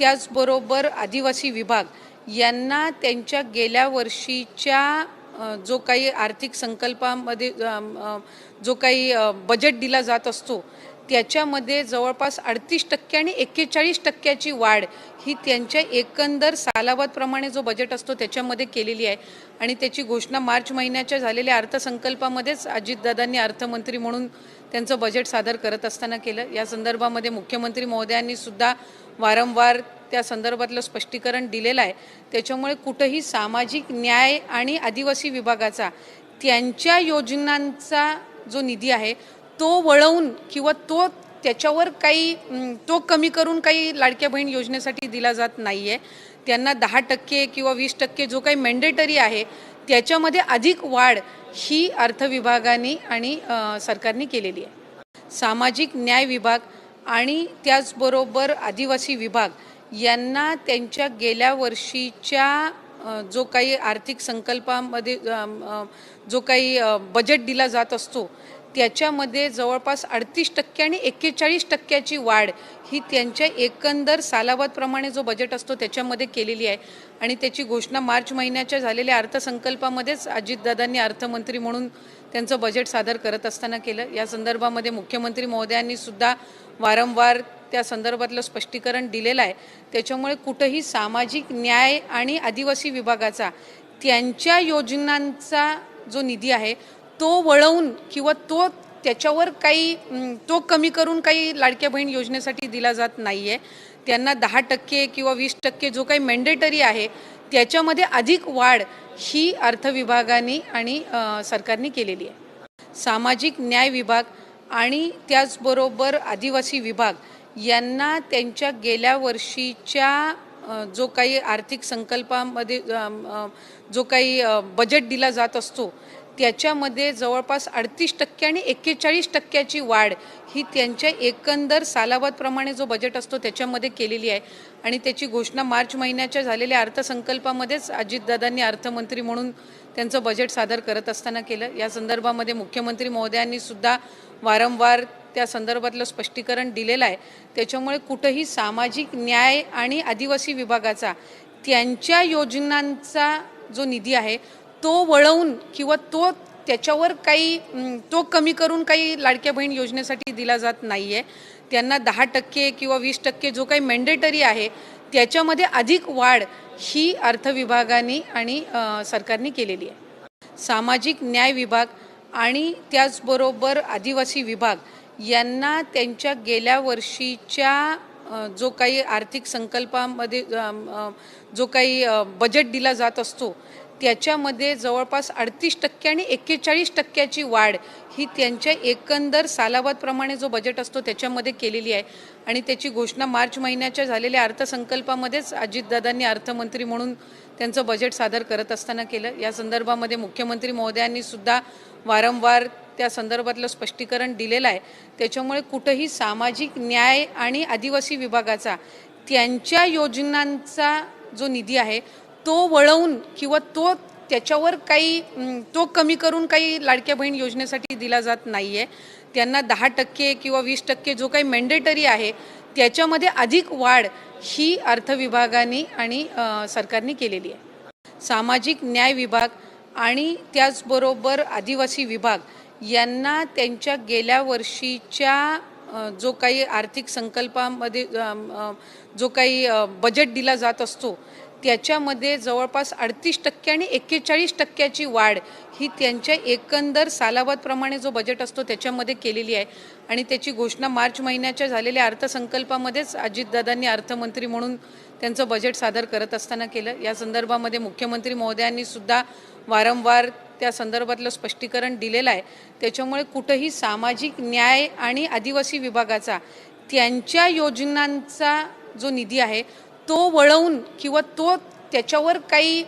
त्याचबरोबर आदिवासी विभाग यांना त्यांच्या गेल्या वर्षीच्या जो काही आर्थिक संकल्पामध्ये जो काही बजेट दिला जात असतो त्याच्यामध्ये जवळपास अडतीस टक्के आणि एक्केचाळीस टक्क्याची वाढ ही त्यांच्या एकंदर सालाबादप्रमाणे जो बजेट असतो त्याच्यामध्ये केलेली आहे. आणि त्याची घोषणा मार्च महिन्याच्या झालेल्या अर्थसंकल्पामध्येच अजितदादांनी अर्थमंत्री म्हणून त्यांचं बजेट सादर करत असताना केलं. या संदर्भामध्ये मुख्यमंत्री महोदयांनी सुद्धा वारंवार त्या संदर्भातलं स्पष्टीकरण दिलेलं आहे. त्याच्यामुळे कुठंही सामाजिक न्याय आणि आदिवासी विभागाचा त्यांच्या योजनांचा जो निधी आहे तो वळवून किंवा तो त्याच्यावर काही तो कमी करून काही लाडक्या बहीण योजनेसाठी दिला जात नाही आहे त्यांना दहा टक्के किंवा वीस टक्के जो काही मॅन्डेटरी आहे त्याच्यामध्ये अधिक वाढ ही अर्थविभागाने आणि सरकारने केलेली आहे. सामाजिक न्याय विभाग आणि त्याचबरोबर आदिवासी विभाग यांना त्यांच्या गेल्या वर्षीच्या जो काही आर्थिक संकल्पामध्ये जो काही बजेट दिला जात असतो त्याच्यामध्ये जवळपास अडतीस टक्के आणि एक्केचाळीस टक्क्याची वाढ ही त्यांच्या एकंदर सालाबादप्रमाणे जो बजेट असतो त्याच्यामध्ये केलेली आहे. आणि त्याची घोषणा मार्च महिन्याच्या झालेल्या अर्थसंकल्पामध्येच अजितदादांनी अर्थमंत्री म्हणून त्यांचं बजेट सादर करत असताना केलं. या संदर्भामध्ये मुख्यमंत्री महोदयांनी सुद्धा वारंवार त्या संदर्भातलं स्पष्टीकरण दिलेलं आहे. त्याच्यामुळे कुठंही सामाजिक न्याय आणि आदिवासी विभागाचा त्यांच्या योजनांचा जो निधी आहे तो वळवून किंवा तो त्याच्यावर काही तो कमी करून काही लाडक्या बहीण योजनेसाठी दिला जात नाही आहे त्यांना दहा टक्के किंवा वीस टक्के जो काही मॅन्डेटरी आहे त्याच्यामध्ये अधिक वाढ ही अर्थविभागाने आणि सरकारने केलेली आहे. सामाजिक न्याय विभाग आणि त्याचबरोबर आदिवासी विभाग यांना त्यांच्या गेल्या वर्षीच्या जो काही आर्थिक संकल्पामध्ये जो काही बजेट दिला जात असतो त्याच्यामध्ये जवळपास अडतीस टक्के आणि एक्केचाळीस टक्क्याची वाढ ही त्यांच्या एकंदर सालाबादप्रमाणे जो बजेट असतो त्याच्यामध्ये केलेली आहे. आणि त्याची घोषणा मार्च महिन्याच्या झालेल्या अर्थसंकल्पामध्येच अजितदादांनी अर्थमंत्री म्हणून त्यांचं बजेट सादर करत असताना केलं. या संदर्भामध्ये मुख्यमंत्री महोदयांनी सुद्धा वारंवार त्या संदर्भातलं स्पष्टीकरण दिलेलं आहे. त्याच्यामुळे कुठंही सामाजिक न्याय आणि आदिवासी विभागाचा त्यांच्या योजनांचा जो निधी आहे तो वळवून किंवा तो त्याच्यावर काही तो कमी करून काही लाडक्या बहीण योजनेसाठी दिला जात नाही आहे त्यांना दहा टक्के किंवा वीस टक्के जो काही मॅन्डेटरी आहे त्याच्यामध्ये अधिक वाढ ही अर्थविभागाने आणि सरकारने केलेली आहे. सामाजिक न्याय विभाग आणि त्याचबरोबर आदिवासी विभाग यांना त्यांच्या गेल्या वर्षीच्या जो काही आर्थिक संकल्पामध्ये जो काही बजेट दिला जात असतो त्याच्यामध्ये जवळपास अडतीस टक्के आणि एक्केचाळीस टक्क्याची वाढ ही त्यांच्या एकंदर सालाबादप्रमाणे जो बजेट असतो त्याच्यामध्ये केलेली आहे. आणि त्याची घोषणा मार्च महिन्याच्या झालेल्या अर्थसंकल्पामध्येच अजितदादांनी अर्थमंत्री म्हणून त्यांचं बजेट सादर करत असताना केलं. या संदर्भामध्ये मुख्यमंत्री महोदयांनी सुद्धा वारंवार त्या संदर्भातलं स्पष्टीकरण दिलेलं आहे. त्याच्यामुळे कुठंही सामाजिक न्याय आणि आदिवासी विभागाचा त्यांच्या योजनांचा जो निधी आहे तो वळवून किंवा तो त्याच्यावर काही तो कमी करून काही लाडक्या बहीण योजनेसाठी दिला जात नाही आहे त्यांना दहा टक्के किंवा वीस टक्के जो काही मॅन्डेटरी आहे त्याच्यामध्ये अधिक वाढ ही अर्थविभागाने आणि सरकारने केलेली आहे. सामाजिक न्याय विभाग आणि त्याचबरोबर आदिवासी विभाग यांना त्यांच्या गेल्या वर्षीच्या जो काही आर्थिक संकल्पामध्ये जो काही बजेट दिला जात असतो त्याच्यामध्ये जवळपास अडतीस टक्के आणि एक्केचाळीस टक्क्याची वाढ ही त्यांच्या एकंदर सालाबादप्रमाणे जो बजेट असतो त्याच्यामध्ये केलेली आहे. आणि त्याची घोषणा मार्च महिन्याच्या झालेल्या अर्थसंकल्पामध्येच अजितदादांनी अर्थमंत्री म्हणून त्यांचं बजेट सादर करत असताना केलं. या संदर्भामध्ये मुख्यमंत्री महोदयांनी सुद्धा वारंवार त्या संदर्भातलं स्पष्टीकरण दिलेलं आहे. त्याच्यामुळे कुठंही सामाजिक न्याय आणि आदिवासी विभागाचा त्यांच्या योजनांचा जो निधी आहे तो वळवून किंवा तो त्याच्यावर काही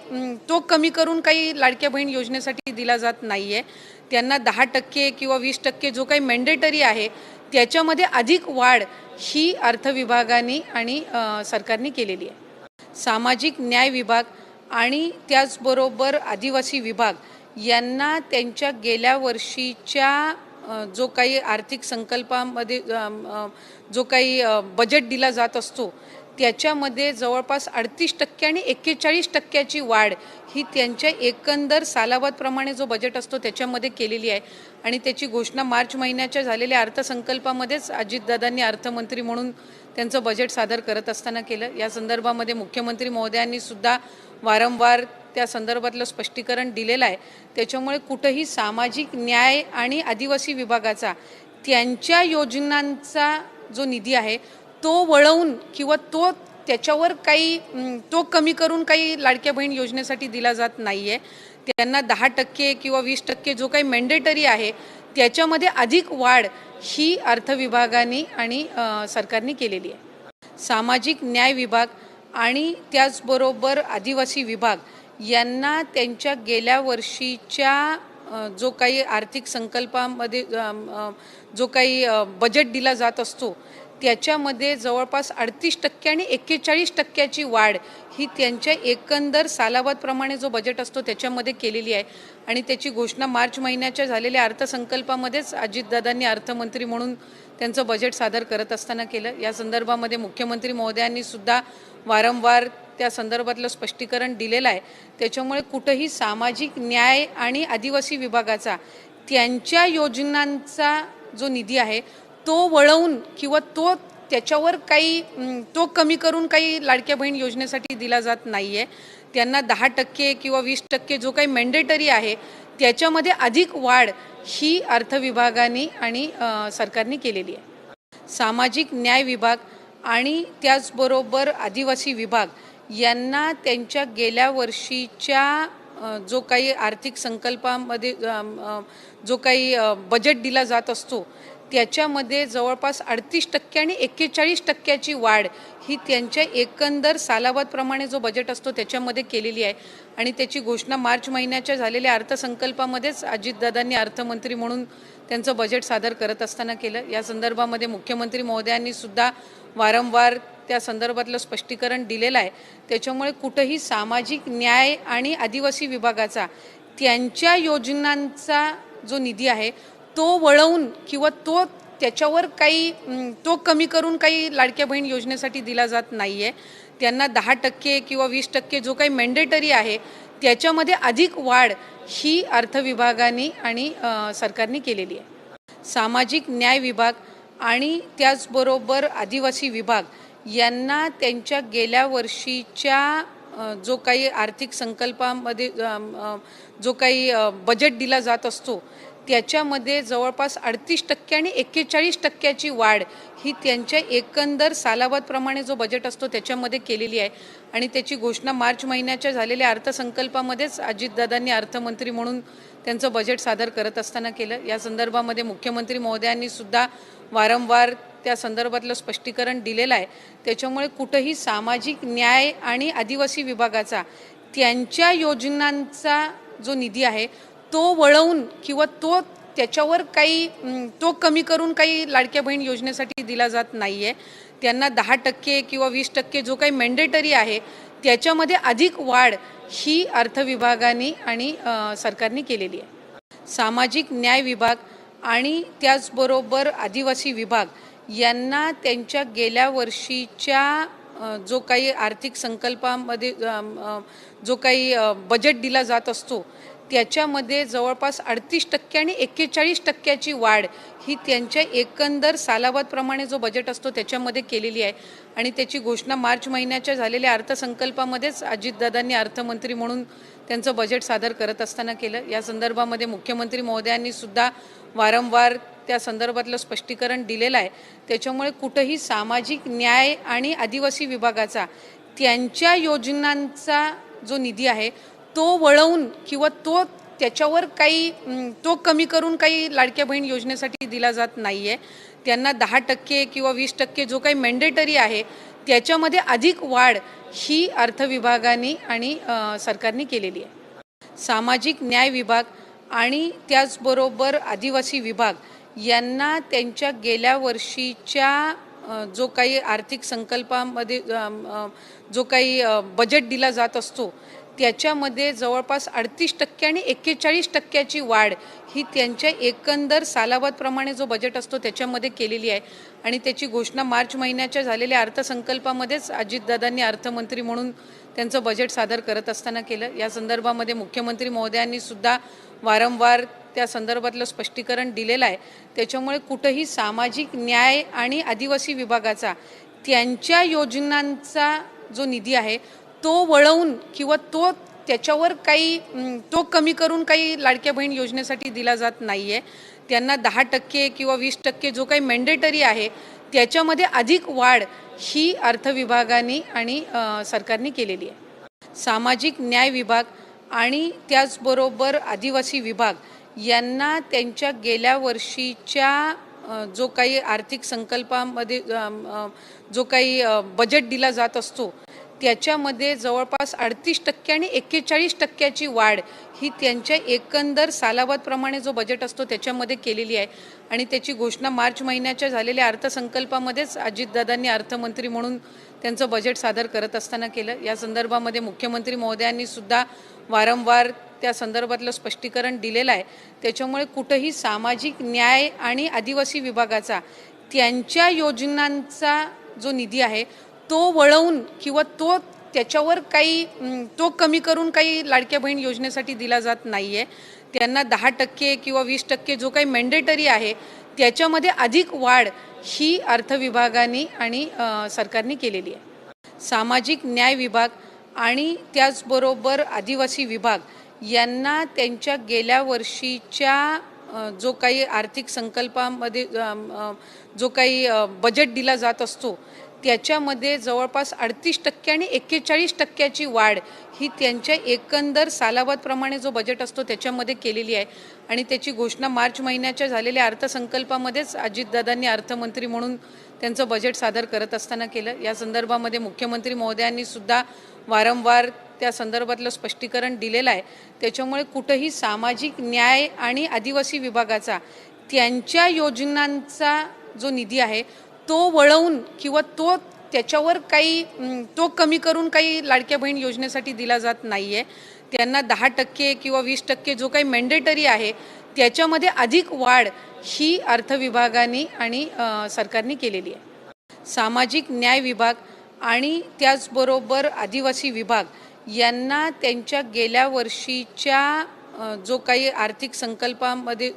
तो कमी करून काही लाडक्या बहीण योजनेसाठी दिला जात नाही आहे त्यांना दहा टक्के किंवा वीस टक्के जो काही मॅन्डेटरी आहे त्याच्यामध्ये अधिक वाढ ही अर्थविभागाने आणि सरकारने केलेली आहे. सामाजिक न्याय विभाग आणि त्याचबरोबर आदिवासी विभाग यांना त्यांच्या गेल्या वर्षीच्या जो काही आर्थिक संकल्पामध्ये जो काही बजेट दिला जात असतो त्याच्यामध्ये जवळपास अडतीस टक्के आणि एक्केचाळीस टक्क्याची वाढ ही त्यांच्या एकंदर सालाबादप्रमाणे जो बजेट असतो त्याच्यामध्ये केलेली आहे. आणि त्याची घोषणा मार्च महिन्याच्या झालेल्या अर्थसंकल्पामध्येच अजितदादांनी अर्थमंत्री म्हणून त्यांचं बजेट सादर करत असताना केलं. या संदर्भामध्ये मुख्यमंत्री महोदयांनी सुद्धा वारंवार त्या संदर्भातलं स्पष्टीकरण दिलेलं आहे. त्याच्यामुळे कुठंही सामाजिक न्याय आणि आदिवासी विभागाचा त्यांच्या योजनांचा जो निधी आहे तो वळवून किंवा तो त्याच्यावर काही तो कमी करून काही लाडक्या बहीण योजनेसाठी दिला जात नाही आहे त्यांना दहा टक्के किंवा वीस टक्के जो काही मॅन्डेटरी आहे त्याच्यामध्ये अधिक वाढ ही अर्थ विभागाने आणि सरकारने केलेली आहे. सामाजिक न्याय विभाग आणि त्याचबरोबर आदिवासी विभाग यांना त्यांच्या गेल्या वर्षीच्या जो काही आर्थिक संकल्पामध्ये जो काही बजेट दिला जात असतो त्याच्यामध्ये जवळपास अडतीस टक्के आणि एक्केचाळीस टक्क्याची वाढ ही त्यांच्या एकंदर सालाबादप्रमाणे जो बजेट असतो त्याच्यामध्ये केलेली आहे. आणि त्याची घोषणा मार्च महिन्याच्या झालेल्या अर्थसंकल्पामध्येच अजितदादांनी अर्थमंत्री म्हणून त्यांचं बजेट सादर करत असताना केलं. या संदर्भामध्ये मुख्यमंत्री महोदयांनी सुद्धा वारंवार त्या संदर्भातलं स्पष्टीकरण दिलेलं आहे. त्याच्यामुळे कुठंही सामाजिक न्याय आणि आदिवासी विभागाचा त्यांच्या योजनांचा जो निधी आहे तो वळवून किंवा तो त्याच्यावर काही तो कमी करून काही लाडक्या बहीण योजनेसाठी दिला जात नाही आहे त्यांना दहा टक्के किंवा वीस टक्के जो काही मॅन्डेटरी आहे त्याच्यामध्ये अधिक वाढ ही अर्थविभागाने आणि सरकारने केलेली आहे. सामाजिक न्याय विभाग आणि त्याचबरोबर आदिवासी विभाग यांना त्यांच्या गेल्या वर्षीच्या जो काही आर्थिक संकल्पामध्ये जो काही बजेट दिला जात असतो त्याच्यामध्ये जवळपास अडतीस टक्के आणि एक्केचाळीस टक्क्याची वाढ ही त्यांच्या एकंदर सालाबादप्रमाणे जो बजेट असतो त्याच्यामध्ये केलेली आहे. आणि त्याची घोषणा मार्च महिन्याच्या झालेल्या अर्थसंकल्पामध्येच अजितदादांनी अर्थमंत्री म्हणून त्यांचं बजेट सादर करत असताना केलं. या संदर्भामध्ये मुख्यमंत्री महोदयांनी सुद्धा वारंवार त्या संदर्भातलं स्पष्टीकरण दिलेलं आहे. त्याच्यामुळे कुठंही सामाजिक न्याय आणि आदिवासी विभागाचा त्यांच्या योजनांचा जो निधी आहे तो वळवून किंवा तो त्याच्यावर काही तो कमी करून काही लाडक्या बहीण योजनेसाठी दिला जात नाही आहे त्यांना दहा टक्के किंवा वीस टक्के जो काही मॅन्डेटरी आहे त्याच्यामध्ये अधिक वाढ ही अर्थ विभागाने आणि सरकारने केलेली आहे. सामाजिक न्याय विभाग आणि त्याचबरोबर आदिवासी विभाग यांना त्यांच्या गेल्या वर्षीच्या जो काही आर्थिक संकल्पामध्ये जो काही बजेट दिला जात असतो त्याच्यामध्ये जवळपास अडतीस टक्के आणि एक्केचाळीस टक्क्याची वाढ ही त्यांच्या एकंदर सालाबादप्रमाणे जो बजेट असतो त्याच्यामध्ये केलेली आहे. आणि त्याची घोषणा मार्च महिन्याच्या झालेल्या अर्थसंकल्पामध्येच अजितदादांनी अर्थमंत्री म्हणून त्यांचं बजेट सादर करत असताना केलं. या संदर्भामध्ये मुख्यमंत्री महोदयांनी सुद्धा वारंवार त्या संदर्भातलं स्पष्टीकरण दिलेलं आहे. त्याच्यामुळे कुठंही सामाजिक न्याय आणि आदिवासी विभागाचा त्यांच्या योजनांचा जो निधी आहे तो वळवून किंवा तो त्याच्यावर काही तो कमी करून काही लाडक्या बहीण योजनेसाठी दिला जात नाही आहे त्यांना दहा टक्के किंवा वीस टक्के जो काही मॅन्डेटरी आहे त्याच्यामध्ये अधिक वाढ ही अर्थविभागाने आणि सरकारने केलेली आहे. सामाजिक न्याय विभाग आणि त्याचबरोबर आदिवासी विभाग यांना त्यांच्या गेल्या वर्षीच्या जो काही आर्थिक संकल्पामध्ये जो काही बजेट दिला जात असतो त्याच्यामध्ये जवळपास अडतीस टक्के आणि एक्केचाळीस टक्क्याची वाढ ही त्यांच्या एकंदर सालाबादप्रमाणे जो बजेट असतो त्याच्यामध्ये केलेली आहे. आणि त्याची घोषणा मार्च महिन्याच्या झालेल्या अर्थसंकल्पामध्येच अजितदादांनी अर्थमंत्री म्हणून त्यांचं बजेट सादर करत असताना केलं. या संदर्भामध्ये मुख्यमंत्री महोदयांनी सुद्धा वारंवार त्या संदर्भातलं स्पष्टीकरण दिलेलं आहे. त्याच्यामुळे कुठंही सामाजिक न्याय आणि आदिवासी विभागाचा त्यांच्या योजनांचा जो निधी आहे तो वळवून किंवा तो त्याच्यावर काही तो कमी करून काही लाडक्या बहीण योजनेसाठी दिला जात नाही आहे त्यांना दहा टक्के किंवा वीस टक्के जो काही मॅन्डेटरी आहे त्याच्यामध्ये अधिक वाढ ही अर्थविभागाने आणि सरकारने केलेली आहे. सामाजिक न्याय विभाग आणि त्याचबरोबर आदिवासी विभाग यांना त्यांच्या गेल्या वर्षीच्या जो काही आर्थिक संकल्पामध्ये जो काही बजेट दिला जात असतो त्याच्यामध्ये जवळपास अडतीस टक्के आणि एक्केचाळीस टक्क्याची वाढ ही त्यांच्या एकंदर सालाबादप्रमाणे जो बजेट असतो त्याच्यामध्ये केलेली आहे. आणि त्याची घोषणा मार्च महिन्याच्या झालेल्या अर्थसंकल्पामध्येच अजितदादांनी अर्थमंत्री म्हणून त्यांचं बजेट सादर करत असताना केलं. या संदर्भामध्ये मुख्यमंत्री महोदयांनी सुद्धा वारंवार त्या संदर्भातलं स्पष्टीकरण दिलेलं आहे. त्याच्यामुळे कुठंही सामाजिक न्याय आणि आदिवासी विभागाचा त्यांच्या योजनांचा जो निधी आहे तो वळवून किंवा तो त्याच्यावर काही तो कमी करून काही लाडक्या बहीण योजनेसाठी दिला जात नाही आहे त्यांना दहा टक्के किंवा वीस टक्के जो काही मॅन्डेटरी आहे त्याच्यामध्ये अधिक वाढ ही अर्थविभागाने आणि सरकारने केलेली आहे. सामाजिक न्याय विभाग आणि त्याचबरोबर आदिवासी विभाग यांना त्यांच्या गेल्या वर्षीच्या जो काही आर्थिक संकल्पामध्ये जो काही बजेट दिला जात असतो त्याच्यामध्ये जवळपास अडतीस टक्के आणि एक्केचाळीस टक्क्याची वाढ ही त्यांच्या एकंदर सालाबादप्रमाणे जो बजेट असतो त्याच्यामध्ये केलेली आहे. आणि त्याची घोषणा मार्च महिन्याच्या झालेल्या अर्थसंकल्पामध्येच अजितदादांनी अर्थमंत्री म्हणून त्यांचं बजेट सादर करत असताना केलं. या संदर्भामध्ये मुख्यमंत्री महोदयांनी सुद्धा वारंवार त्या संदर्भातलं स्पष्टीकरण दिलेलं आहे. त्याच्यामुळे कुठंही सामाजिक न्याय आणि आदिवासी विभागाचा त्यांच्या योजनांचा जो निधी आहे तो वळवून किंवा तो त्याच्यावर काही तो कमी करून काही लाडक्या बहीण योजनेसाठी दिला जात नाही आहे त्यांना दहा टक्के किंवा वीस टक्के जो काही मॅन्डेटरी आहे त्याच्यामध्ये अधिक वाढ ही अर्थ विभागाने आणि सरकारने केलेली आहे. सामाजिक न्याय विभाग आणि त्याचबरोबर आदिवासी विभाग यांना त्यांच्या गेल्या वर्षीच्या जो काही आर्थिक संकल्पामध्ये जो काही बजेट दिला जात असतो त्याच्यामध्ये जवळपास अडतीस टक्के आणि एक्केचाळीस टक्क्याची वाढ ही त्यांच्या एकंदर सालाबादप्रमाणे जो बजेट असतो त्याच्यामध्ये केलेली आहे. आणि त्याची घोषणा मार्च महिन्याच्या झालेल्या अर्थसंकल्पामध्येच अजितदादांनी अर्थमंत्री म्हणून त्यांचं बजेट सादर करत असताना केलं. या संदर्भामध्ये मुख्यमंत्री महोदयांनी सुद्धा वारंवार त्या संदर्भातलं स्पष्टीकरण दिलेलं आहे. त्याच्यामुळे कुठंही सामाजिक न्याय आणि आदिवासी विभागाचा त्यांच्या योजनांचा जो निधी आहे तो वळवून किंवा तो त्याच्यावर काही तो कमी करून काही लाडक्या बहीण योजनेसाठी दिला जात नाही आहे त्यांना दहा टक्के किंवा वीस टक्के जो काही मॅन्डेटरी आहे त्याच्यामध्ये अधिक वाढ ही अर्थ विभागाने आणि सरकारने केलेली आहे. सामाजिक न्याय विभाग आणि त्याचबरोबर आदिवासी विभाग यांना त्यांच्या गेल्या वर्षीच्या जो काही आर्थिक संकल्पामध्ये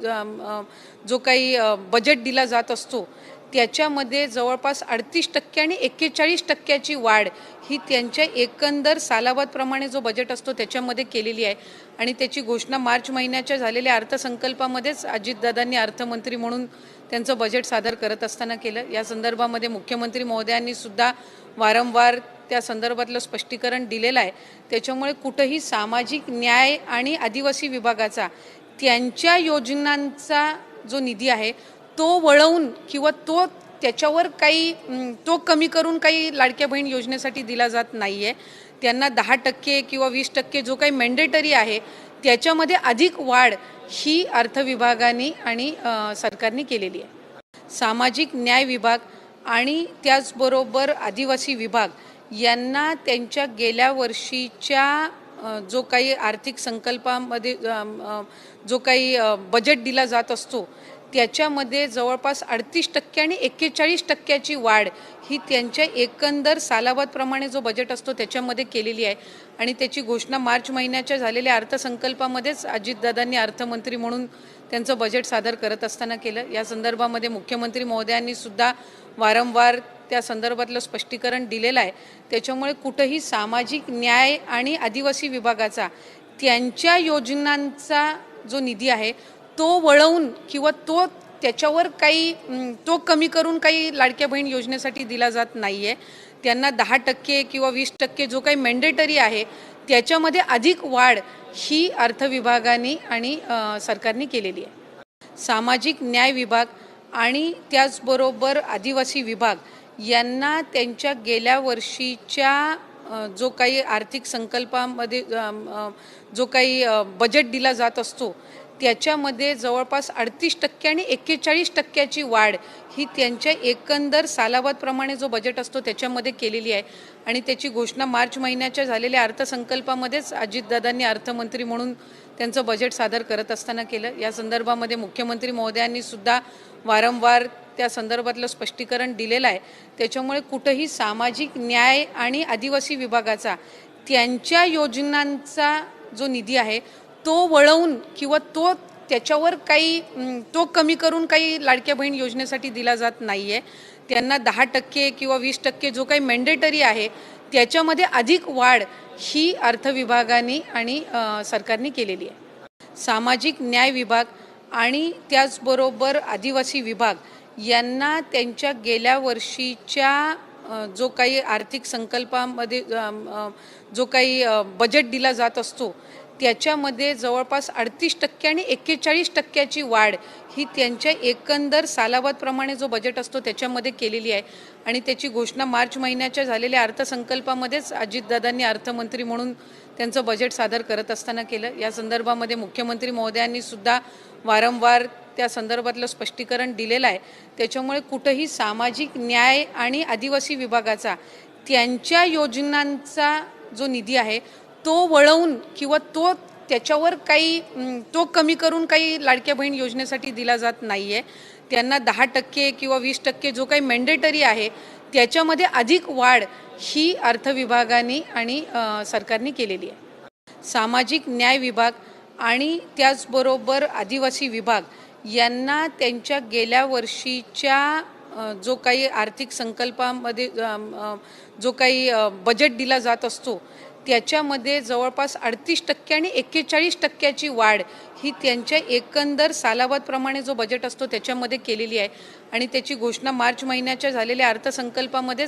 जो काही बजेट दिला जात असतो त्याच्यामध्ये जवळपास अडतीस टक्के आणि एक्केचाळीस टक्क्याची वाढ ही त्यांच्या एकंदर सालाबादप्रमाणे जो बजेट असतो त्याच्यामध्ये केलेली आहे. आणि त्याची घोषणा मार्च महिन्याच्या झालेल्या अर्थसंकल्पामध्येच अजितदादांनी अर्थमंत्री म्हणून त्यांचं बजेट सादर करत असताना केलं. या संदर्भामध्ये मुख्यमंत्री महोदयांनी सुद्धा वारंवार त्या संदर्भातलं स्पष्टीकरण दिलेलं आहे. त्याच्यामुळे कुठंही सामाजिक न्याय आणि आदिवासी विभागाचा त्यांच्या योजनांचा जो निधी आहे तो वळवून किंवा तो त्याच्यावर काही तो कमी करून काही लाडक्या बहीण योजनेसाठी दिला जात नाही आहे त्यांना दहा टक्के किंवा वीस टक्के जो काही मॅन्डेटरी आहे त्याच्यामध्ये अधिक वाढ ही अर्थविभागाने आणि सरकारने केलेली आहे. सामाजिक न्याय विभाग आणि त्याचबरोबर आदिवासी विभाग यांना त्यांच्या गेल्या वर्षीच्या जो काही आर्थिक संकल्पामध्ये जो काही बजेट दिला जात असतो त्याच्यामध्ये जवळपास अडतीस टक्के आणि एक्केचाळीस टक्क्याची वाढ ही त्यांच्या एकंदर सालाबादप्रमाणे जो बजेट असतो त्याच्यामध्ये केलेली आहे. आणि त्याची घोषणा मार्च महिन्याच्या झालेल्या अर्थसंकल्पामध्येच अजितदादांनी अर्थमंत्री म्हणून त्यांचं बजेट सादर करत असताना केलं. या संदर्भामध्ये मुख्यमंत्री महोदयांनी सुद्धा वारंवार त्या संदर्भातलं स्पष्टीकरण दिलेलं आहे. त्याच्यामुळे कुठंही सामाजिक न्याय आणि आदिवासी विभागाचा त्यांच्या योजनांचा जो निधी आहे तो वळवून किंवा तो त्याच्यावर काही तो कमी करून काही लाडक्या बहीण योजनेसाठी दिला जात नाही आहे त्यांना दहा टक्के किंवा वीस टक्के जो काही मॅन्डेटरी आहे त्याच्यामध्ये अधिक वाढ ही अर्थ विभागाने आणि सरकारने केलेली आहे. सामाजिक न्याय विभाग आणि त्याचबरोबर आदिवासी विभाग यांना त्यांच्या गेल्या वर्षीच्या जो काही आर्थिक संकल्पामध्ये जो काही बजेट दिला जात असतो त्याच्यामध्ये जवळपास अडतीस टक्के आणि एक्केचाळीस टक्क्याची वाढ ही त्यांच्या एकंदर सालाबादप्रमाणे जो बजेट असतो त्याच्यामध्ये केलेली आहे. आणि त्याची घोषणा मार्च महिन्याच्या झालेल्या अर्थसंकल्पामध्येच अजितदादांनी अर्थमंत्री म्हणून त्यांचं बजेट सादर करत असताना केलं. या संदर्भामध्ये मुख्यमंत्री महोदयांनी सुद्धा वारंवार त्या संदर्भातलं स्पष्टीकरण दिलेलं आहे. त्याच्यामुळे कुठंही सामाजिक न्याय आणि आदिवासी विभागाचा त्यांच्या योजनांचा जो निधी आहे तो वळवून किंवा तो त्याच्यावर काही तो कमी करून काही लाडक्या बहीण योजनेसाठी दिला जात नाही आहे त्यांना दहा टक्के किंवा वीस टक्के जो काही मॅन्डेटरी आहे त्याच्यामध्ये अधिक वाढ ही अर्थविभागाने आणि सरकारने केलेली आहे. सामाजिक न्याय विभाग आणि त्याचबरोबर आदिवासी विभाग यांना त्यांच्या गेल्या वर्षीच्या जो काही आर्थिक संकल्पामध्ये जो काही बजेट दिला जात असतो त्याच्यामध्ये जवळपास अडतीस टक्के आणि एक्केचाळीस टक्क्याची वाढ ही त्यांच्या एकंदर सालाबादप्रमाणे जो बजेट असतो त्याच्यामध्ये केलेली आहे. आणि त्याची घोषणा मार्च महिन्याच्या झालेल्या अर्थसंकल्पामध्येच अजितदादांनी अर्थमंत्री म्हणून त्यांचं बजेट सादर करत असताना केलं. या संदर्भामध्ये मुख्यमंत्री महोदयांनी सुद्धा वारंवार त्या संदर्भातलं स्पष्टीकरण दिलेलं आहे. त्याच्यामुळे कुठंही सामाजिक न्याय आणि आदिवासी विभागाचा त्यांच्या योजनांचा जो निधी आहे तो वळवून किंवा तो त्याच्यावर काही तो कमी करून काही लाडक्या बहीण योजनेसाठी दिला जात नाही आहे त्यांना दहा टक्के किंवा वीस टक्के जो काही मॅन्डेटरी आहे त्याच्यामध्ये अधिक वाढ ही अर्थविभागाने आणि सरकारने केलेली आहे. सामाजिक न्याय विभाग आणि त्याचबरोबर आदिवासी विभाग यांना त्यांच्या गेल्या वर्षीच्या जो काही आर्थिक संकल्पामध्ये जो काही बजेट दिला जात असतो त्याच्यामध्ये जवळपास अडतीस टक्के आणि एक्केचाळीस टक्क्याची वाढ ही त्यांच्या एकंदर सालाबादप्रमाणे जो बजेट असतो त्याच्यामध्ये केलेली आहे. आणि त्याची घोषणा मार्च महिन्याच्या झालेल्या अर्थसंकल्पामध्येच